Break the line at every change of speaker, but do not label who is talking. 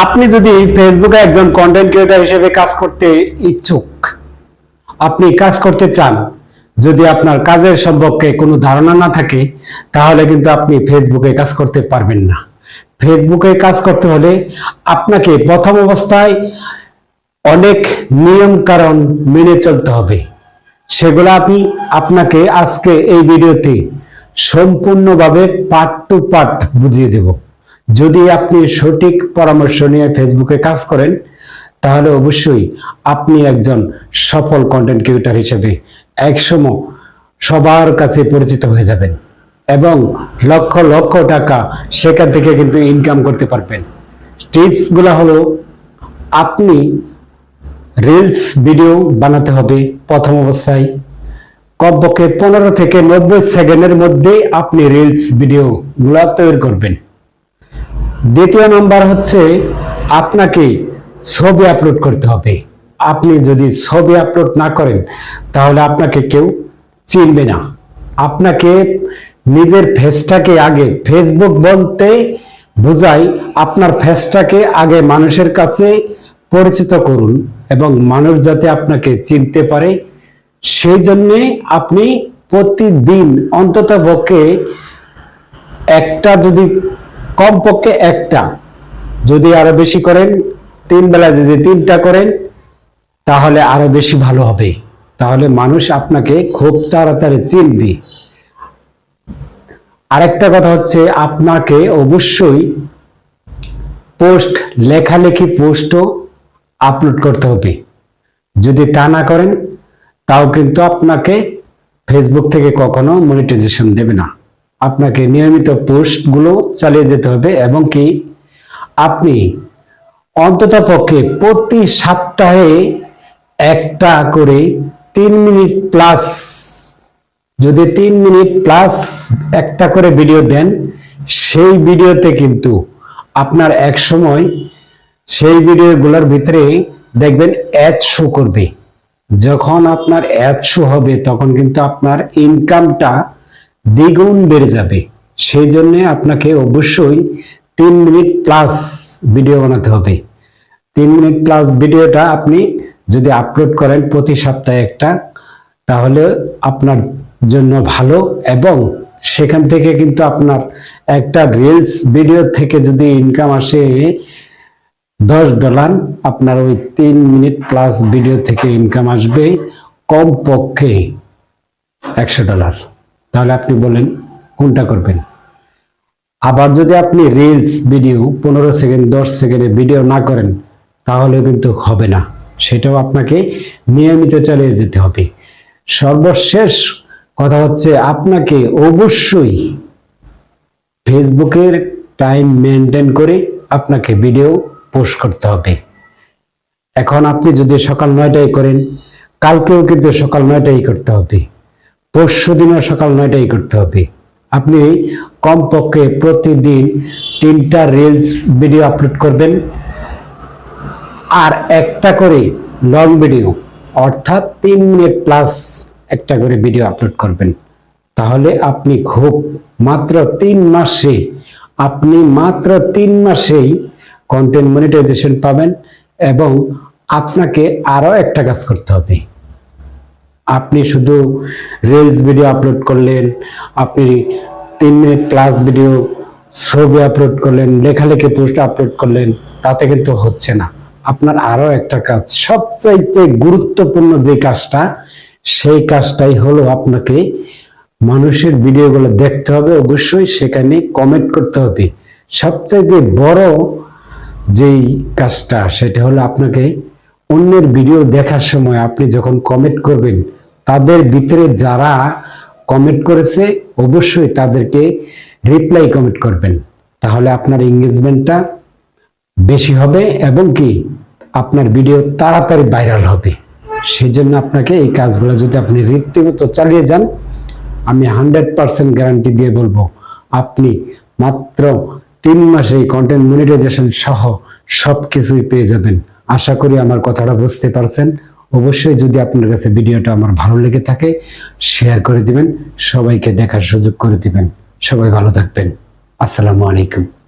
আপনি যদি ফেসবুকে একজন কন্টেন্ট ক্রিয়েটর হিসেবে কাজ করতে ইচ্ছুক, আপনি কাজ করতে চান, যদি আপনার কাজের সম্পর্কে কোনো ধারণা না থাকে, তাহলে কিন্তু আপনি ফেসবুকে কাজ করতে পারবেন না। ফেসবুকে কাজ করতে হলে আপনাকে প্রথম অবস্থায় অনেক নিয়ম কারণ মেনে চলতে হবে। সেগুলো আমি আপনাকে আজকে এই ভিডিওতে সম্পূর্ণভাবে পার্ট টু পার্ট বুঝিয়ে দেব। যদি আপনি সঠিক পরামর্শ নিয়ে ফেসবুকে কাজ করেন, তাহলে অবশ্যই আপনি একজন সফল কন্টেন্ট ক্রিয়েটর হিসেবে একসময় সবার কাছে পরিচিত হয়ে যাবেন এবং লক্ষ লক্ষ টাকা সেখান থেকে কিন্তু ইনকাম করতে পারবেন। টিপসগুলো হলো, আপনি রিলস ভিডিও বানাতে হবে প্রথম অবস্থায়। কমপক্ষে পনেরো থেকে নব্বই সেকেন্ডের মধ্যে আপনি রিলস ভিডিও গুলা তৈরি করবেন। দ্বিতীয় নাম্বার হচ্ছে আপনাকে ছবি আপলোড করতে হবে। আপনি যদি ছবি আপলোড না করেন, তাহলে আপনাকে কেউ চিনবে না। আপনাকে নিজের ফেসটাকে আগে ফেসবুক বলতে বোঝাই আপনার ফেসটাকে আগে মানুষের কাছে পরিচিত করুন এবং মানুষ যাতে আপনাকে চিনতে পারে, সেই জন্যে আপনি প্রতিদিন অন্তত পক্ষে একটা যদি কমপক্ষে একটা। যদি আরও বেশি করেন, তিন বেলা যদি তিনটা করেন, তাহলে আরও বেশি ভালো হবে। তাহলে মানুষ আপনাকে খুব তাড়াতাড়ি চিনবে। আরেকটা কথা হচ্ছে, আপনাকে অবশ্যই পোস্ট, লেখালেখি পোস্টও আপলোড করতে হবে। যদি তা না করেন, তাও কিন্তু আপনাকে ফেসবুক থেকে কখনো মনিটাইজেশন দেবে না। আপনাকে নিয়মিত পোস্টগুলো চালিয়ে যেতে হবে এবং কি আপনি অন্তত পক্ষে প্রতি সপ্তাহে একটা করে তিন মিনিট প্লাস, যদি তিন মিনিট প্লাস একটা করে ভিডিও দেন, সেই ভিডিওতে কিন্তু আপনার এক সময় সেই ভিডিওগুলোর ভিতরে দেখবেন অ্যাড শো করবে। যখন আপনার অ্যাড শো হবে, তখন কিন্তু আপনার ইনকামটা দ্বিগুণ বেড়ে যাবে। সেই জন্য আপনাকে অবশ্যই তিন মিনিট প্লাস ভিডিও বানাতে হবে। তিন মিনিট প্লাস ভিডিওটা আপনি যদি আপলোড করেন প্রতি সপ্তাহে একটা, তাহলে আপনার জন্য ভালো এবং সেখান থেকে কিন্তু আপনার একটা রিলস ভিডিও থেকে যদি ইনকাম আসে দশ ডলার আপনার ওই তিন মিনিট প্লাস ভিডিও থেকে ইনকাম আসবে কম পক্ষে একশো ডলার তাহলে আপনি বলেন, কোনটা করবেন? আবার যদি আপনি রিলস ভিডিও পনেরো সেকেন্ড দশ সেকেন্ডে ভিডিও না করেন তাহলে কিন্তু হবে না। সেটাও আপনাকে নিয়মিত চালিয়ে যেতে হবে। সর্বশেষ কথা হচ্ছে, আপনাকে অবশ্যই ফেসবুকের টাইম মেনটেন করে আপনাকে ভিডিও পোস্ট করতে হবে। এখন আপনি যদি সকাল নয়টায় করেন, কালকেও কিন্তু সকাল নয়টাই করতে হবে। পরশু দিনও সকাল নয়টাই করতে হবে। আপনি কমপক্ষে প্রতিদিন তিনটা রিলস ভিডিও আপলোড করবেন। আর একটা করে লং ভিডিও অর্থাৎ তিন মিনিট প্লাস একটা করে ভিডিও আপলোড করবেন। তাহলে আপনি খুব মাত্র তিন মাসে, আপনি মাত্র তিন মাসেই কন্টেন্ট মনিটাইজেশন পাবেন এবং আপনাকে আরও একটা কাজ করতে হবে। আপনি শুধু রিলস ভিডিও আপলোড করলেন, আপনি তিন মিনিট প্লাস ভিডিও ছবি আপলোড করলেন, লেখালেখি পোস্ট আপলোড করলেন, তাতে কিন্তু হচ্ছে না। আপনার আরও একটা কাজ, সবচাইতে গুরুত্বপূর্ণ যে কাজটা, সেই কাজটাই হলো আপনাকে মানুষের ভিডিওগুলো দেখতে হবে, অবশ্যই সেখানে কমেন্ট করতে হবে। সবচাইতে বড় যেই কাজটা, সেটা হলো আপনাকে অন্যের ভিডিও দেখার সময় আপনি যখন কমেন্ট করবেন, তাদের ভিতরে যারা কমেন্ট করেছে, অবশ্যই তাদেরকে রিপ্লাই কমেন্ট করবেন। তাহলে আপনার এঙ্গেজমেন্টটা বেশি হবে এবং কি আপনার ভিডিও তাড়াতাড়ি ভাইরাল হবে। সেই জন্য আপনাকে এই কাজগুলো যদি আপনি রীতিমতো চালিয়ে যান, আমি হান্ড্রেড পার্সেন্ট গ্যারান্টি দিয়ে বলব, আপনি মাত্র তিন মাসে কন্টেন্ট মনিটাইজেশন সহ সব কিছুই পেয়ে যাবেন। আশা করি আমার কথাটা বুঝতে পারছেন। অবশ্যই যদি আপনার কাছে ভিডিওটা আমার ভালো লেগে থাকে শেয়ার করে দিবেন, সবাইকে দেখার সুযোগ করে দিবেন। সবাই ভালো থাকবেন। আসসালামু আলাইকুম।